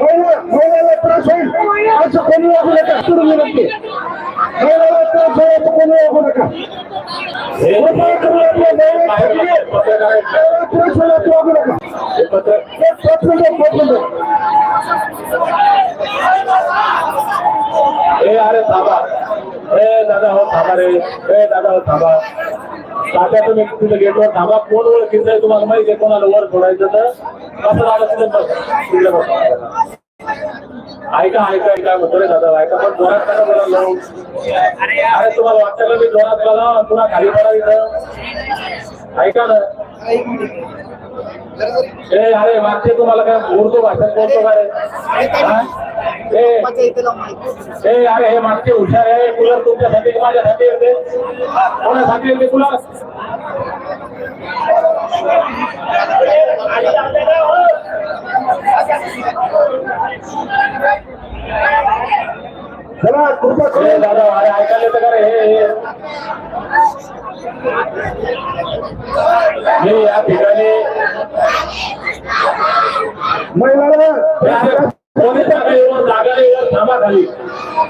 महिला- महिलाला त्रास होईल असं कोणी वागू नका सुरू विनंती महिलाला त्रास होईल असं कोणी वागू नका कृपया करून आपल्या महिलांसाठी महिलाला त्रास होईल असं वागू नका एक पाच मिनिटं, पाच मिनिटं. ए अरे थांबा. ए दादा हो थांबा रे. ए दादा हो थांबा. तात्या तुम्ही तिथे गेटवर थांबा. कोण ओळखीचं आहे तुम्हाला माहिती आहे? कोणाला वर सोडायचं तर? कसं झालं तिथे? ऐका ऐका ऐका. म्हणतो रे दादा ऐका. पण जोरात करा जरा लावून अरे तुम्हाला वाटतं का मी जोरात करा पुन्हा खाली पडा इथं. ऐका ना. ए अरे मागचे तुम्हाला काय उर्दू भाषेत बोलतो का रे हा? ए ए अरे हे मागचे हुशार आहे कूलर तुमच्यासाठी की माझ्यासाठी येते कोणासाठी येते कूलर चला कृपा करून दादा अरे ऐकायला येतं का रे? हे हे. मी या ठिकाणी हे कोणी जागा नाही वर थांबा खाली.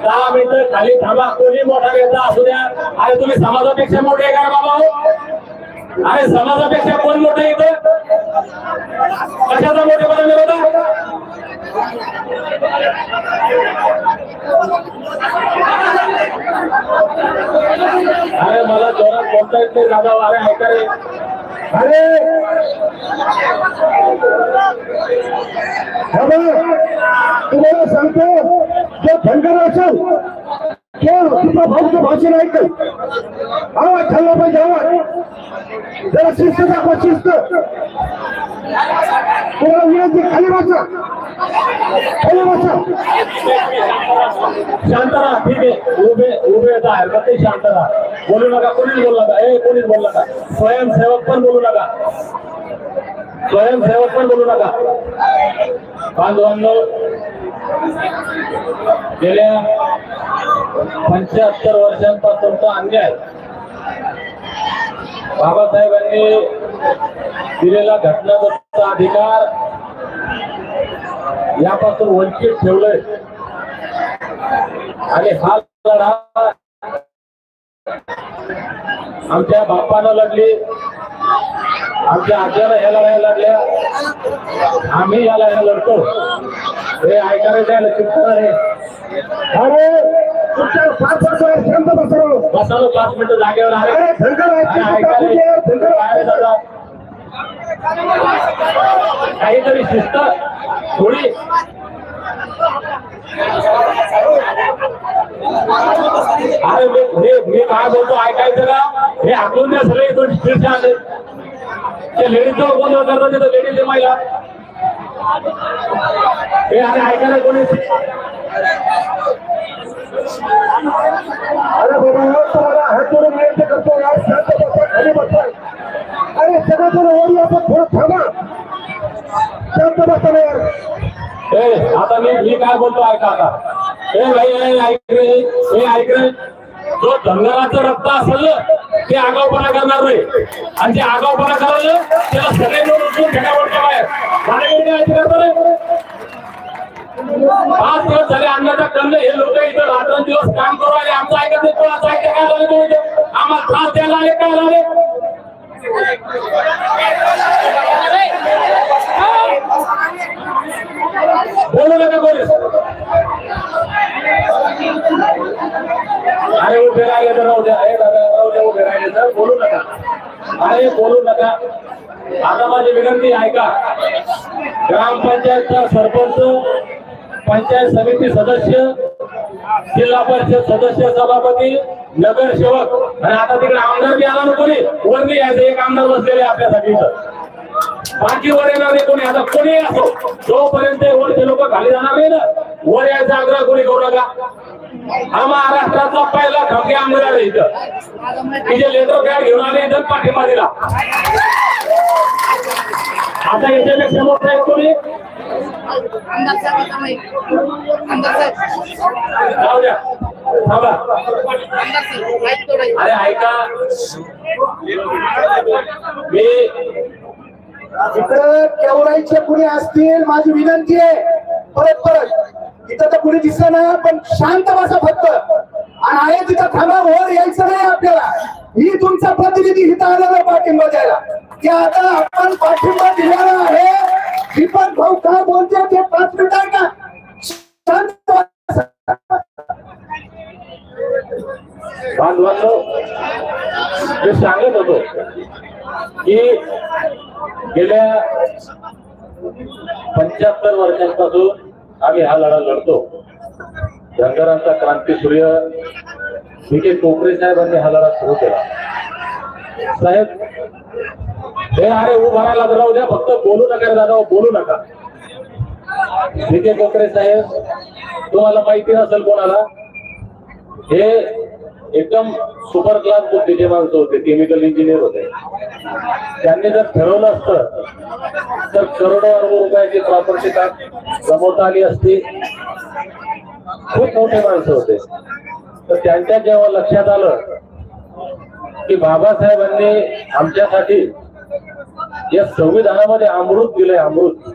दहा मिनिटं खाली थांबा. कोणी मोठा घेता असू द्या. अरे तुम्ही समाजापेक्षा मोठे आहे का रे बाबा हो? अरे समाजापेक्षा कोण मोठं इथं? कशाचा मोठे बनवले होता अरे मला जोरात बोलता येत नाही दादा अरे ऐका रे? अरे! तुम्हाला सांगतो जे धनगर असेल तो तुझा भाऊचं भाषण ऐकल आवाज ठरला पाहिजे आवाज जरा शिस्त दाखवा शिस्त. तुम्हाला विनंती खाली बसा. खाली बसा. शांत राहा ठीक आहे. उभे उभे येत आहे प्रत्येक शांत राहा. बोलू नका कोणीच बोलू नका. ए कोणीच बोलू नका. स्वयंसेवक पण बोलू नका. स्वयंसेवक पण बोलू नका. बांधवांनो गेल्या पंच्याहत्तर वर्षांपासूनचा अन्याय बाबासाहेबांनी दिलेला घटनादत्त अधिकार यापासून वंचित ठेवलंय. आणि हा लढा आमच्या बापानं लढली आमच्या आज्यानं ह्या लढाया लढल्या आम्ही या लढाया लढतो. हे ऐकायला द्यायला चिंता आहे अरे तुमच्या पाच शांत बसालो मिनिटं जागेवर अरे धनगर धनगर काहीतरी शिस्त थोडी. अरे मी मी- काय बोलतो ऐकायचं का? हे हाकून द्या सगळे आले. ते लेडीज जवळ करतात तिथं लेडीज महिला ऐकायला कोणी अरे बाबा करतो शांत खाली अरे सगळं तुला वर आपण पण थोडं थांबा. शांत बसा ना ए आता मी मी काय बोलतो ऐका आता. ए भाई ऐक रे ऐक रे. जो धनगराचं रक्त असेल ते आगावपणा करणार नाही. आणि ते आगावपणा करायला त्याला सगळे मिळून उचलून फेकावडच्या बाहेर. पाच दिवस झाले अन्नाचा कंद हे लोक इथं रात्रंदिवस काम करू आले आमचं ऐकत नाही कोणाचं ऐकत काय झालं तुम्ही आम्हाला त्रास द्यायला आले काय झाले? बोलू नका कोणी. अरे उभे राहिले तर राहू द्या. अरे दादा राहू द्या उभे राहिले तर बोलू नका. अरे बोलू नका. आता माझी विनंती ऐका ग्रामपंचायतचा सरपंच पंचायत समिती सदस्य जिल्हा परिषद सदस्य सभापती नगरसेवक आणि आता तिकडे आमदार बी आला ना कोणी? वरती यायचं एक आमदार बसलेले आपल्यासाठी इथं. बाकी वर येणार नाही कोणी. आता कोणी असो जोपर्यंत वरचे लोक खाली जाणार नाही ना वर यायचा आग्रह कोणी करू नका. हा महाराष्ट्राचा पहिला खमगे आमदार आहे इथं. की जे लेटर कार्ड घेऊन आले इथं पाठिंबा दिला आता याच्यापेक्षा मोठा आहे कोणी? साहेब जाऊ द्या. थांबा. अरे ऐका. मी इकडं केवढायचे कुणी असतील माझी विनंती आहे. परत परत. तिथं तर कुणी दिसलं नाही पण शांत बसा फक्त. आणि आहे तिथं थांबा वर यायचं नाही आपल्याला. ही तुमचा प्रतिनिधी इथं आलेला पाठिंबा द्यायला. की आता आपण पाठिंबा दिलेला आहे. दीपक भाऊ काय बोलते ते पाच मिनिट आहे का शांत बांधवांनो मी सांगत होतो की गेल्या पंच्याहत्तर वर्षांपासून आम्ही हा लढा लढतो. धनगरांचा क्रांती सूर्य बी के कोकरे साहेबांनी हा लढा सुरू केला. साहेब हे अरे उभा राहायला तर राहू द्या फक्त बोलू नका दादा बोलू नका. बी कोकरे साहेब तुम्हाला माहिती नसेल कोणाला हे एकदम सुपर क्लास बुद्धीचे माणसं होते केमिकल इंजिनियर होते. त्यांनी जर ठरवलं असतं तर करोडो अर्ब रुपयाची प्रॉपर्टी का जमवता आली असती. खूप मोठे माणसं होते. तर त्यांच्या जेव्हा लक्षात आलं की बाबासाहेबांनी आमच्यासाठी या संविधानामध्ये अमृत दिलंय अमृत.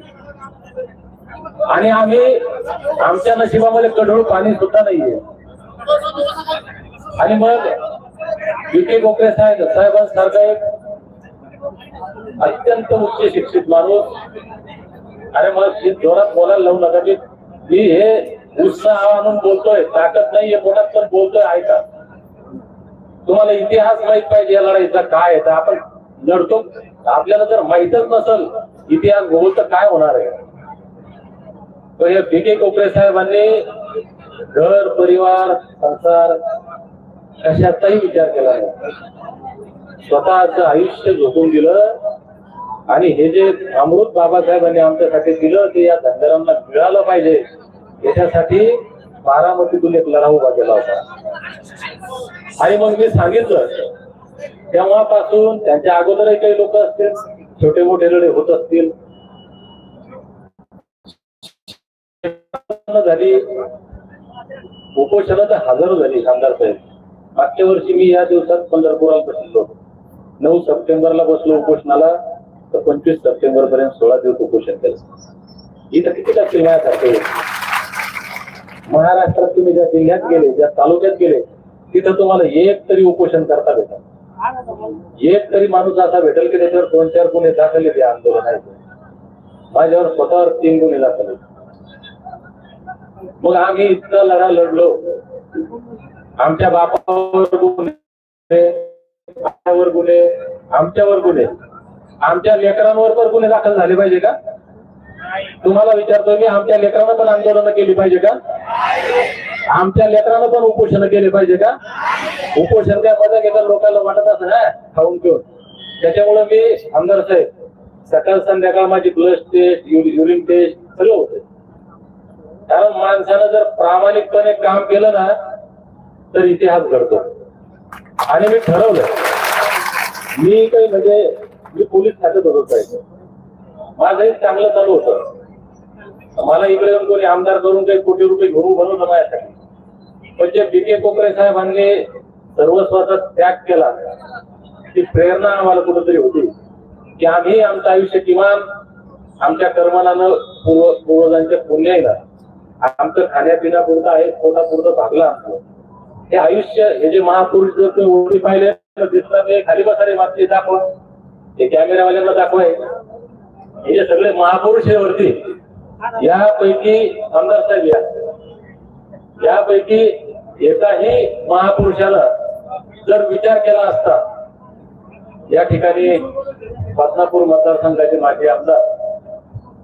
आणि आम्ही आमच्या नशिबामध्ये कडूळ पाणी सुद्धा नाहीये. आणि मग विखे गोखले साहेब साहेबांसारखा एक अत्यंत उच्च शिक्षित माणूस. अरे मग जोरात बोलायला लावू नका मी मी हे उत्साह आणून बोलतोय ताकद नाहीये पोटात पण बोलतोय ऐका. तुम्हाला इतिहास माहीत पाहिजे या लढाईचा काय आहे तर आपण लढतो. आपल्याला जर माहितच नसल इतिहास भूगोल तर काय होणार आहे? तर हे पी के कोपरे साहेबांनी घर परिवार संसार कशाचाही विचार केला नाही. स्वतःच आयुष्य झोपून दिलं आणि हे जे अमृत बाबासाहेबांनी आमच्यासाठी दिलं ते या धनगरांना मिळालं पाहिजे. याच्यासाठी बारामतीतून एक लढा उभा केला होता. आणि मग मी सांगितलं तेव्हापासून त्यांच्या अगोदरही काही लोक असतील छोटे मोठे लढे होत असतील. झाली उपोषणं तर हजर झाली आमदार साहेब. मागच्या वर्षी मी या दिवसात पंढरपुरात बसलो होतो. नऊ सप्टेंबरला बसलो उपोषणाला तर पंचवीस सप्टेंबर पर्यंत सोळा दिवस उपोषण केलं. इथं किती टक्के माझ्यासारखे महाराष्ट्रात तुम्ही ज्या जिल्ह्यात गेले ज्या तालुक्यात गेले तिथं तुम्हाला एक तरी उपोषण करता भेटल एक तरी माणूस असा भेटेल की त्याच्यावर दोन चार गुन्हे दाखल ते आंदोलन आहे माझ्यावर स्वतःवर तीन गुन्हे दाखल मग आम्ही इतका लढा लढलो. आमच्या बापावर गुन्हे आमच्यावर गुन्हे आमच्यावर गुन्हे. आमच्या लेकरांवर पण गुन्हे दाखल झाले पाहिजे का? तुम्हाला विचारतो मी आमच्या लेकरांना पण आंदोलन केली पाहिजे का? आमच्या लेकरांना पण उपोषण केले पाहिजे का? उपोषण त्या मजा लोकांना वाटत असं ना? खाऊन पिऊन. त्याच्यामुळे मी आमदार साहेब सकाळ संध्याकाळ माझी ब्लड टेस्ट युरिन टेस्ट सगळं होतं कारण माणसानं जर प्रामाणिकपणे काम केलं ना तर इतिहास घडतो आणि मी ठरवलं मी काही म्हणजे मी पोलीस खात्यात होतो साहेब. एक चांगलं चालू होतं. मला इकडे येऊन कोणी आमदार करून काही कोटी रुपये घेऊ बनवलं माझ्यासाठी. पण जे बी के कोकरे साहेबांनी सर्वस्वाचा त्याग केला ती प्रेरणा आम्हाला कुठेतरी होती. की आम्ही आमचं आयुष्य किमान आमच्या कर्मनानं पूर्व पूर्वजांच्या पुण्याला आमचं खाण्यापिण्यापुरतं आहे पोटापुरतं भागलं आमचं. हे आयुष्य हे जे महापुरुष जर तुम्ही ओळखी पाहिले तर दिसतात ते खाली बसा रे मागचे दाखवा. हे कॅमेरावाल्यांना दाखवाय हे. जे सगळे महापुरुष आहे वरती. यापैकी आमदार साहेब या. यापैकी एकाही महापुरुषाला जर विचार केला असता या ठिकाणी बदनापूर मतदारसंघाचे माजी आमदार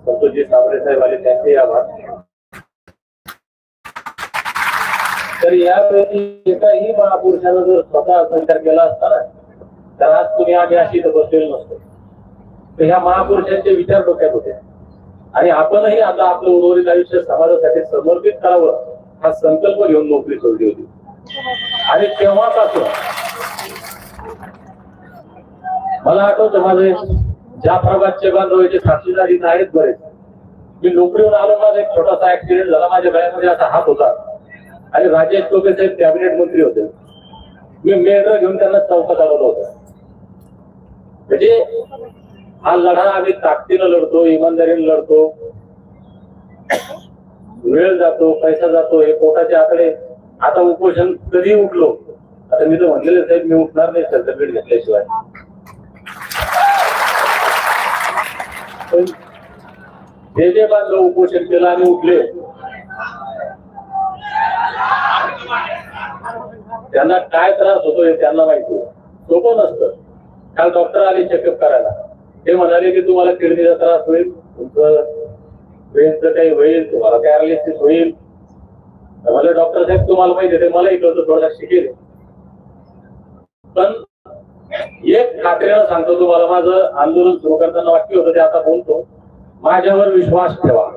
संतोषजी साबरे साहेब आले त्यांचे आभार तर यावेळी एकाही महापुरुषानं जर स्वतः संचार केला असता ना तर आज तुम्ही आम्ही अशी इथं बसलेलो नसतो. तर ह्या महापुरुषांचे विचार डोक्यात होते. आणि आपणही आता आपलं उर्वरित आयुष्य समाजासाठी समर्पित करावं हा संकल्प घेऊन नोकरी सोडली होती. आणि तेव्हापासून मला आठवत माझे जाफराबादचे बांधवाचे साक्षीदार इथं आहेत बरेच. मी नोकरीवर आलो माझा एक छोटासा ऍक्सिडेंट झाला माझ्या गळ्यामध्ये असा हात होता. आणि राजेश टोपे साहेब कॅबिनेट मंत्री होते. मी मेळर घेऊन त्यांना चौकात आलेलो होतो. म्हणजे हा लढा आम्ही ताकदीनं लढतो इमानदारीने लढतो. वेळ जातो पैसा जातो हे पोटाचे आकडे. आता उपोषण कधी उठलो? आता मी तर म्हणलेले साहेब मी उठणार नाही सर्टिफिकेट घेतल्याशिवाय. पण जे जे बांधलं उपोषण केलं आणि उठले. त्यांना काय त्रास होतो हे त्यांना माहिती सोपं नसतं. काल डॉक्टर आले चेकअप करायला. ते म्हणाले की तुम्हाला किडनीचा त्रास होईल तुमचं ब्रेनचं काही होईल तुम्हाला पॅरालिसिस होईल. मला डॉक्टर साहेब तुम्हाला माहिती ते मला इकडचं थोडा शिकेल. पण एक खात्रीनं सांगतो तुम्हाला माझं आंदोलन सुरू करताना वाटलं होतं ते आता बोलतो. माझ्यावर विश्वास ठेवा.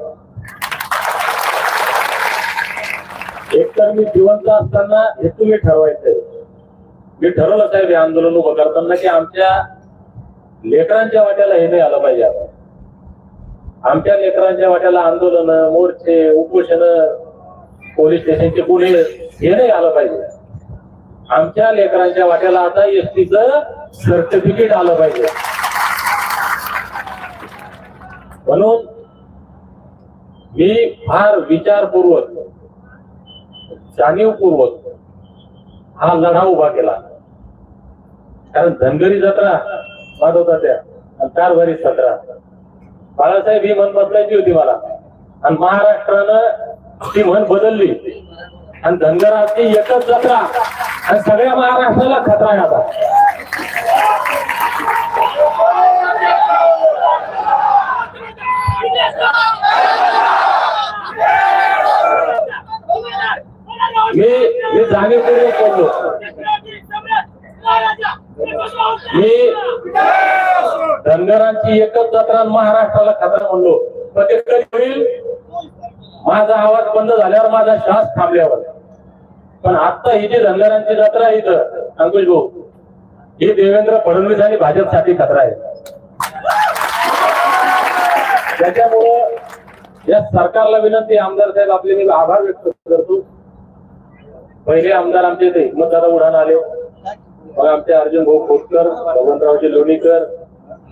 एकतर मी जिवंत असताना हे तुम्ही ठरवायचंय. मी ठरवलं साहेब हे आंदोलन उभं करताना की आमच्या लेकरांच्या वाट्याला हे नाही आलं पाहिजे आता. आमच्या लेकरांच्या वाट्याला आंदोलन मोर्चे उपोषण पोलीस स्टेशनचे गुन्हे हे नाही आलं पाहिजे. आमच्या लेकरांच्या वाट्याला आता एसटीच सर्टिफिकेट आलं पाहिजे. म्हणून मी फार विचारपूर्वक जाणीवपूर्वक हा लढा उभा केला. कारण धनगरी जत्रा वाजवता त्या आणि कारभारी सतरा. बाळासाहेब ही म्हण बदलायची होती मला. आणि महाराष्ट्रानं ती म्हण बदलली. आणि धनगराची एकच जत्रा आणि सगळ्या महाराष्ट्राला खतरा आहे आता. मी मी जाणीवपूर्वक बोललो मी धनगरांची एकच जत्रा महाराष्ट्राला खतरा म्हणलो. पण ते कधी होईल माझा आवाज बंद झाल्यावर माझा श्वास थांबल्यावर. पण आता ही जी धनगरांची जत्रा आहे इथं अंकुश भाऊ ही देवेंद्र फडणवीस आणि भाजपसाठी खतरा आहे. त्याच्यामुळं या सरकारला विनंती आमदार साहेब आपले मी आभार व्यक्त करतो. पहिले आमदार आमचे ते हिंमतदादा उडान आले. मग आमचे अर्जुन भाऊ खोतकर भगवंतरावचे लोणीकर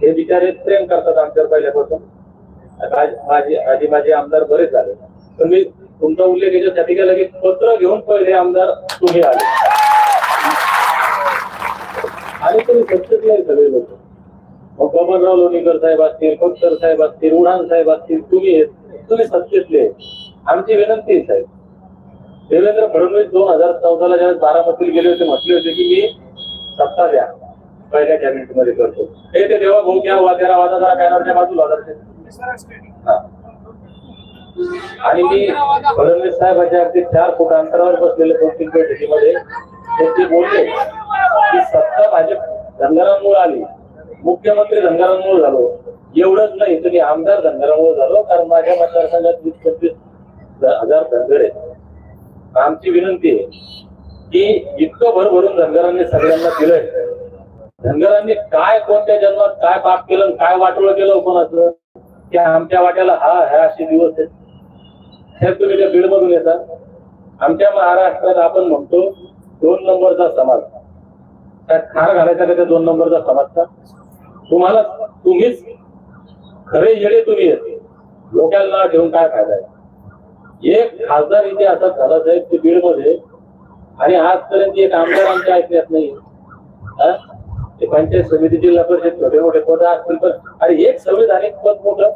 हे बिचारे प्रेम करतात आमच्यावर पहिल्यापासून. माझे आधी माझे आमदार बरेच झाले. पण मी तुमचा उल्लेख याच्यासाठी केला की पत्र घेऊन पहिले आमदार तुम्ही आले. आणि तुम्ही सत्तेत नाही सगळे लोक. मग बबनराव लोणीकर साहेब असतील खोतकर साहेब असतील उडाण साहेब असतील तुम्ही आहेत. तुम्ही सत्तेतले आमची विनंती आहे साहेब. देवेंद्र फडणवीस म्हणजे दोन हजार चौदाला ज्यावेळेस बारामतीला गेले होते म्हटले होते की मी सत्ता द्या. पहिल्या कॅबिनेटमध्ये करतो. हे ते देवा भाऊ घ्या वाद्याला वादा जरा कॅनरच्या बाजूला आणि मी फडणवीस साहेबांच्या अगदी चार फूट अंतरावर बसलेले दोन तीन बैठकीमध्ये ते बोलले की सत्ता भाजप धनगरांमुळे आली. मुख्यमंत्री धनगरांमुळे झालो. एवढंच नाही तुम्ही आमदार धनगरांमुळे झालो कारण माझ्या मतदारसंघात वीस पंचवीस हजार धनगर आहेत. आमची विनंती आहे की इतकं भरभरून धनगरांनी सगळ्यांना दिलंय. धनगरांनी काय कोणत्या जन्मात काय पाप केलं आणि काय वाटोळ केलं कोणाचं की आमच्या वाट्याला हा ह्या असे दिवस आहेत. हे तुम्ही त्या बीडमधून येता आमच्या महाराष्ट्रात आपण म्हणतो दोन नंबरचा समाज. त्यात खार घालायचा का त्या दोन नंबरचा समाजचा? तुम्हाला तुम्हीच खरे येडे तुम्ही लोकांना ठेवून काय फायदा आहे? एक खासदार इथे असा झाला साहेब ते बीडमध्ये आणि आजपर्यंत एक आमदार आमच्या ऐकण्यात नाही. ते पंचायत समिती जिल्हा परिषद छोटे मोठे पद असतील पण आणि एक संविधानिक पद मोठं.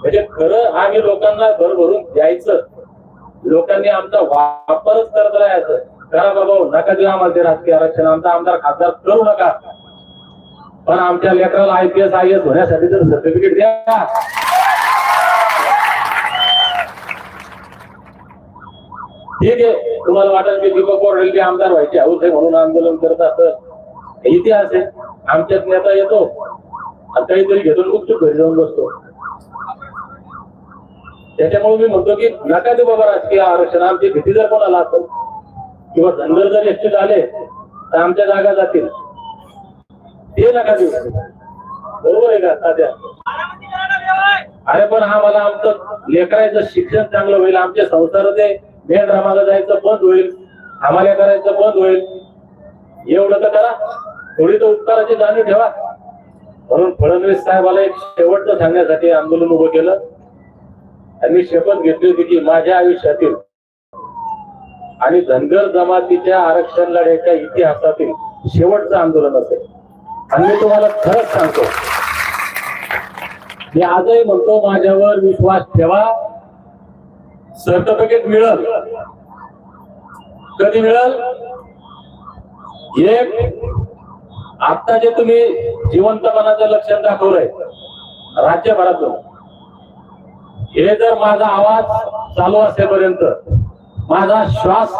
म्हणजे खरं आम्ही लोकांना भरभरून द्यायचं लोकांनी आमचा वापरच करत राहायचं. करा बाबा नका देऊ आम्हाला ते राजकीय आरक्षण. आमचा आमदार खासदार करू नका. पण आमच्या लेकराला I P S I S होण्यासाठी जर सर्टिफिकेट द्या. ठीक आहे तुम्हाला वाटत की दीपक बोर्डेल आमदार व्हायचे हौस आहे म्हणून आंदोलन करत असत इतिहास आहे. आमच्यात नेता येतो. आणि काहीतरी घेतो आणि घरी जाऊन बसतो. त्याच्यामुळे मी म्हणतो की नका देऊ बाबा राजकीय आरक्षण. आमची भीती जर कोणाला असेल किंवा धनगर जर निश्चित झाले तर आमच्या जागा जातील. ते नका देऊ. बरोबर आहे का? साध्या. अरे पण हा मला आमचं लेकरायचं शिक्षण चांगलं होईल. आमचे संसार ते मेन रामाला जायचं बंद होईल आम्हाला करायचं बंद होईल. एवढं तर करा. थोडी तर उपकाराची जाणीव ठेवा. म्हणून फडणवीस साहेबाला एक शेवटचं सांगण्यासाठी आंदोलन उभं केलं. आणि मी शपथ घेतली होती की माझ्या आयुष्यातील आणि धनगर जमातीच्या आरक्षण लढ्याच्या इतिहासातील शेवटचं आंदोलन असेल. आणि मी तुम्हाला खरंच सांगतो. मी आजही म्हणतो माझ्यावर विश्वास ठेवा. सर्टिफिकेट मिळेल. कधी मिळल? एक आता जे तुम्ही जिवंतपणाचं लक्षण दाखवलंय राज्यभरातून. हे जर माझा आवाज चालू असेपर्यंत माझा श्वास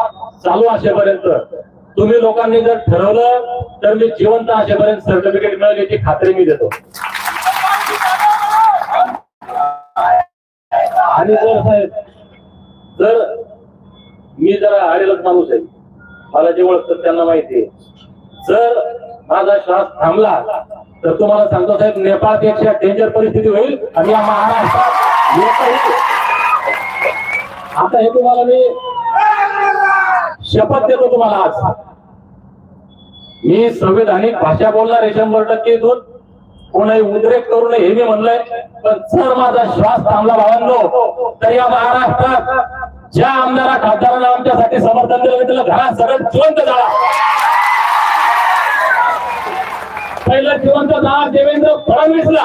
चालू असेपर्यंत तुम्ही लोकांनी जर ठरवलं तर मी जिवंत असेपर्यंत सर्टिफिकेट मिळेल याची खात्री मी देतो. आणि जर साहेब तर मी जरा आलेलाच माणूस आहे. मला जे ओळखतात त्यांना माहिती आहे. जर माझा श्वास थांबला तर तुम्हाला सांगतो साहेब नेपाळपेक्षा डेंजर परिस्थिती होईल आणि या महाराष्ट्रात आता हे तुम्हाला मी शपथ देतो तुम्हाला आज. मी संवैधानिक भाषा बोलणार आहे शंभर टक्के इथून कोणाही उद्रेक करू नये हे मी म्हणलंय. पण जर माझा श्वास थांबला भावांनो तर या महाराष्ट्रात ज्या आमदारा खासदारांना आमच्यासाठी समर्थन दिलं त्याला घरात सगळं जिवंत झाला. पहिलं जिवंत झाला देवेंद्र फडणवीसला.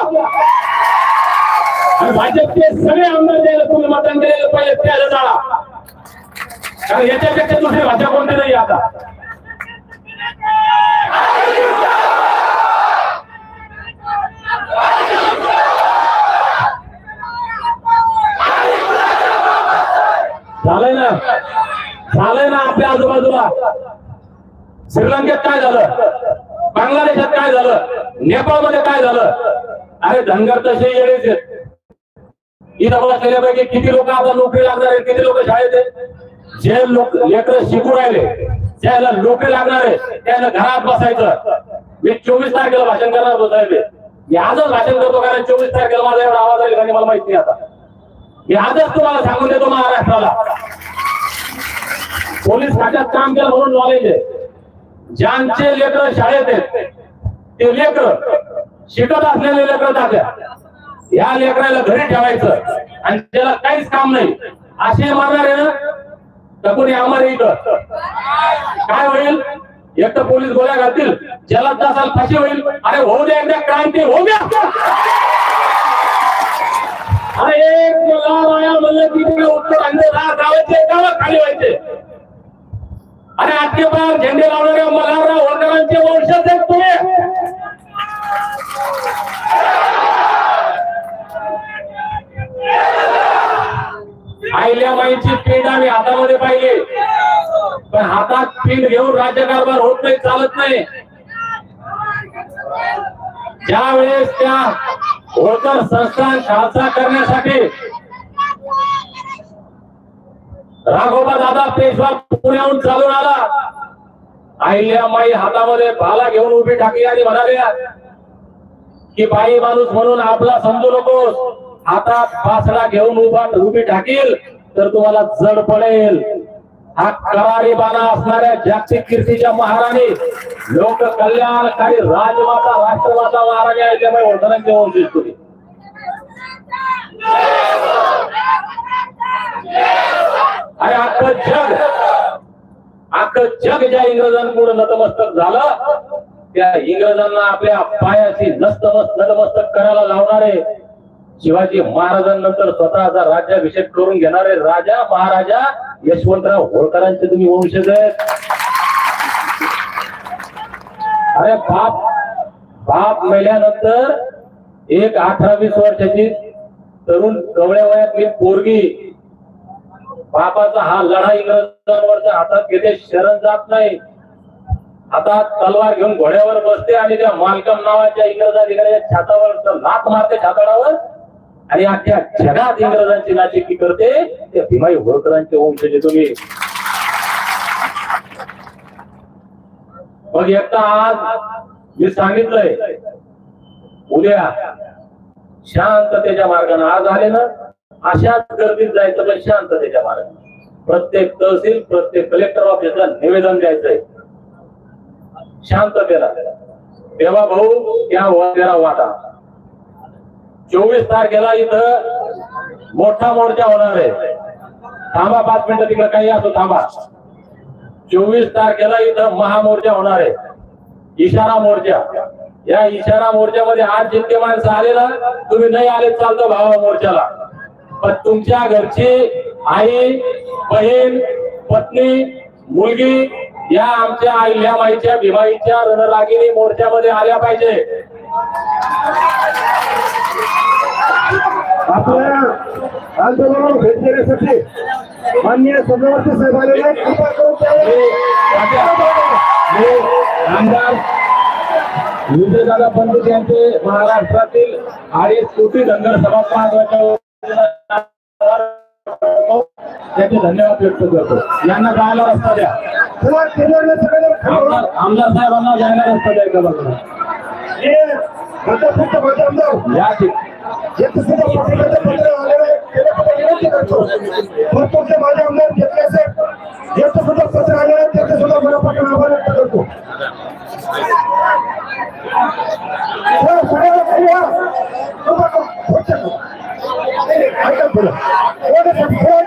आणि भाजपचे सगळे आमदार द्यायला तुम्ही मतदान केलेलं पहिले त्याला जाळा. कारण याच्यापेक्षा दुसरी भाषा कोणती नाही आता? झालंय ना? झालंय ना आपल्या आजूबाजूला? श्रीलंकेत काय झालं? बांगलादेशात काय झालं? नेपाळमध्ये काय झालं? अरे धनगर तसे येणेच आहेत. इथं बसलेल्यापैकी किती लोक आता नोकरी लागणार आहेत? किती लोक शाळेत आहेत? जे लोक लेकर शिकू राहिले ज्याला नोकरी लागणार आहे त्याला घरात बसायचं. मी चोवीस तारखेला भाषण करणार बसायचे मी आजच भाषण करतो कारण चोवीस तारखेला माझा एवढा आवाज आहे आणि मला माहिती नाही आता. मी तुम्हाला सांगून देतो महाराष्ट्राला. पोलीस खात्यात काम केलं म्हणून नॉलेज आहे ज्यांचे लेकर शाळेत आहेत ते लेकर शिकत असलेले लेकर दाखल्या. या लेकराला घरी ठेवायचं आणि त्याला काहीच काम नाही. असे मारणार आहे ना तर कोणी आम्हाला इथं? काय होईल? एक तर पोलीस गोळ्या घालतील ज्याला तासाला फाशी होईल. अरे होऊ द्या एकदा क्रांती होऊ द्या. अरे एक लाल म्हणलं की तिकडे उत्तर गावाचे गाव खाली व्हायचे. अरे आजचे झेंडे लावणाऱ्या मल्हारराव होळकरांचे वंशज आहेत तुम्ही. आईल्या माईची पीठ आम्ही हातामध्ये पाहिली. पण हातात पीठ घेऊन राज्यकारभार होत नाही चालत नाही. ज्या वेळेस त्या होळकर संस्थान खालसा करण्यासाठी. राघोबा दादा पेशवा पुण्याहून चालून आला. आईल्या माई हातामध्ये भाला घेऊन उभी टाकली आणि म्हणाल्या की बाई माणूस म्हणून आपला समजू नकोस. हातात पासडा घेऊन उभा उभी टाकील तर तुम्हाला जड पडेल. हा कवारी बाणा असणाऱ्या जागतिक कीर्तीच्या महाराणी लोक कल्याणकारी राजमाता राष्ट्रमाता महाराणी आहे त्यामुळे वर्धनांचे वंशिज तुम्ही अरे अख्खं जग अख्खं जग ज्या इंग्रजांपुढे नतमस्तक झालं त्या इंग्रजांना आपल्या पायाशी नस्तमस्त नतमस्तक करायला लावणारे शिवाजी महाराजांनंतर स्वतःचा राज्याभिषेक करून घेणारे राजा महाराजा यशवंतराव होळकरांचे तुम्ही वंशज अरे बाप बाप मेल्यानंतर एक अठरा वीस वर्षाची तरुण कवळ्या वयातली पोरगी. बापाचा हा लढा इंग्रजांवरच्या हातात घेते शरण जात नाही. हातात तलवार घेऊन घोड्यावर बसते आणि त्या मालकम नावाच्या इंग्रज अधिकाऱ्याच्या छातावर लात मारते छाताडावर. आणि अख्ख्या जगात इंग्रजांची नाचिकी करते त्या भीमाई होळकरांचे वंशजे तुम्ही. मग एकदा आज मी सांगितलंय उद्या शांततेच्या मार्गाने आज आले ना अशाच गर्दीत जायचं पण शांततेच्या मार्गाने. प्रत्येक तहसील प्रत्येक कलेक्टर ऑफिसला निवेदन द्यायचंय. शांततेला. तेव्हा भाऊ त्या वाटा. चोवीस तारखेला इथं मोठा मोर्चा होणार आहे. थांबा पाच मिनिटं तिकडे काही असो थांबा. चोवीस तारखेला इथं महामोर्चा होणार आहे. इशारा मोर्चा. या इशारा मोर्चामध्ये आज जितके माणसं आले ना तुम्ही नाही आले चालतो भावा मोर्चाला. पण तुमच्या घरची आई बहीण पत्नी मुलगी या आमच्या आईल्या माईच्या भीमाईच्या रणरागिनी मोर्चामध्ये आल्या पाहिजे. आपल्या आंदोलनाला भेट देण्यासाठी माननीय सभापती साहेब आलेले. कृपा करून आमदार विजयदादा पंडित यांचे महाराष्ट्रातील अडीच कोटी धनगर सभा त्याचे धन्यवाद व्यक्त करतो यांना जायला रस्ता द्या आमदार साहेबांना जायला रस्ता द्या एकदा बघा. भरपूरचे माझे आमदार घेतले असेल याचं सुद्धा पत्र आलेलं आहे त्याचं सुद्धा मनापासून आभार व्यक्त करतो हो, सगळ्यांना खाली या. कृपा करून, खुर्च्या करून. ऐका पुढं. थोडं थोडं-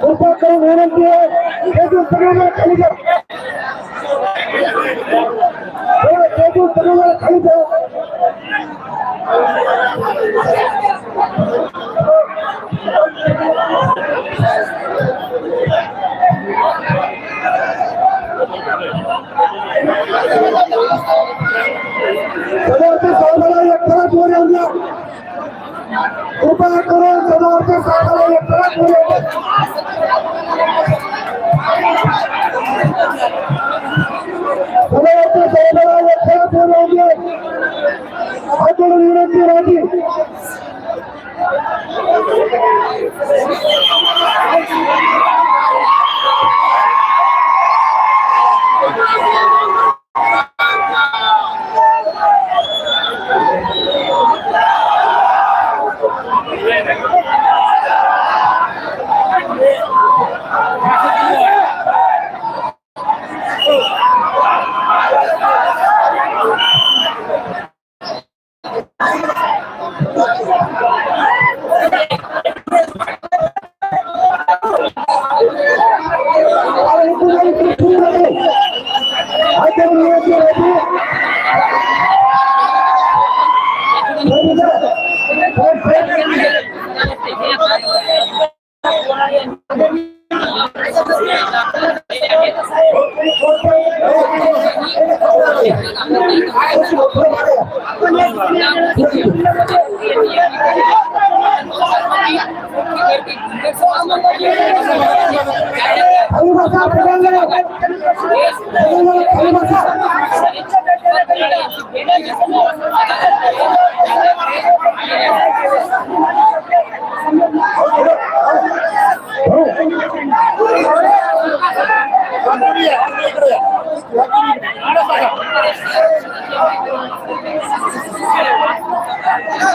कृपा करून विनंती आहे हे सगळ्यांना खाली जा हो, सगळ्यांना खाली जा सदावरती साहेबाला वर द्या कृपा करून सदावरती साहेबाला एकट्याला वर येऊन द्या सदावरती साहेबाला एकट्याला वर येऊन द्या हातोडून विनंती राहते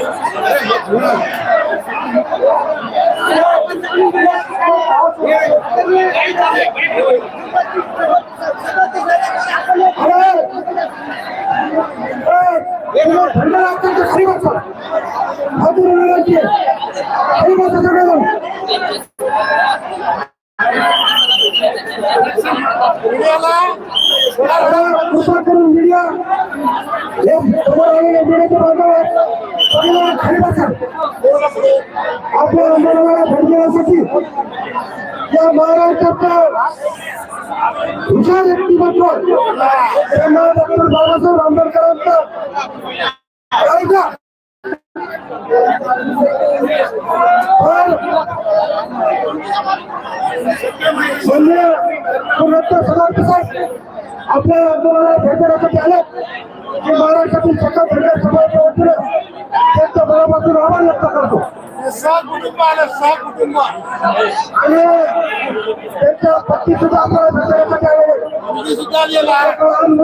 आपल्या आंदोलनाला पुढे जाण्यासाठी सगळ्यांना विनंती आहे, खाली बसा खाली बसा सगळे तुम्ही जर धंदा अडचण तर खाली बसा धंदा अडचण तर खाली बसा की महाराष्ट्रातील सकल प्रदेश सभाच्या वतीनं त्यांच्या मनापासून आभार व्यक्त करतो. सहा कुटुंब आलं सहा कुटुंब. आणि त्यांच्या पत्नी सुद्धा आपल्याला भेट देण्यासाठी आलेले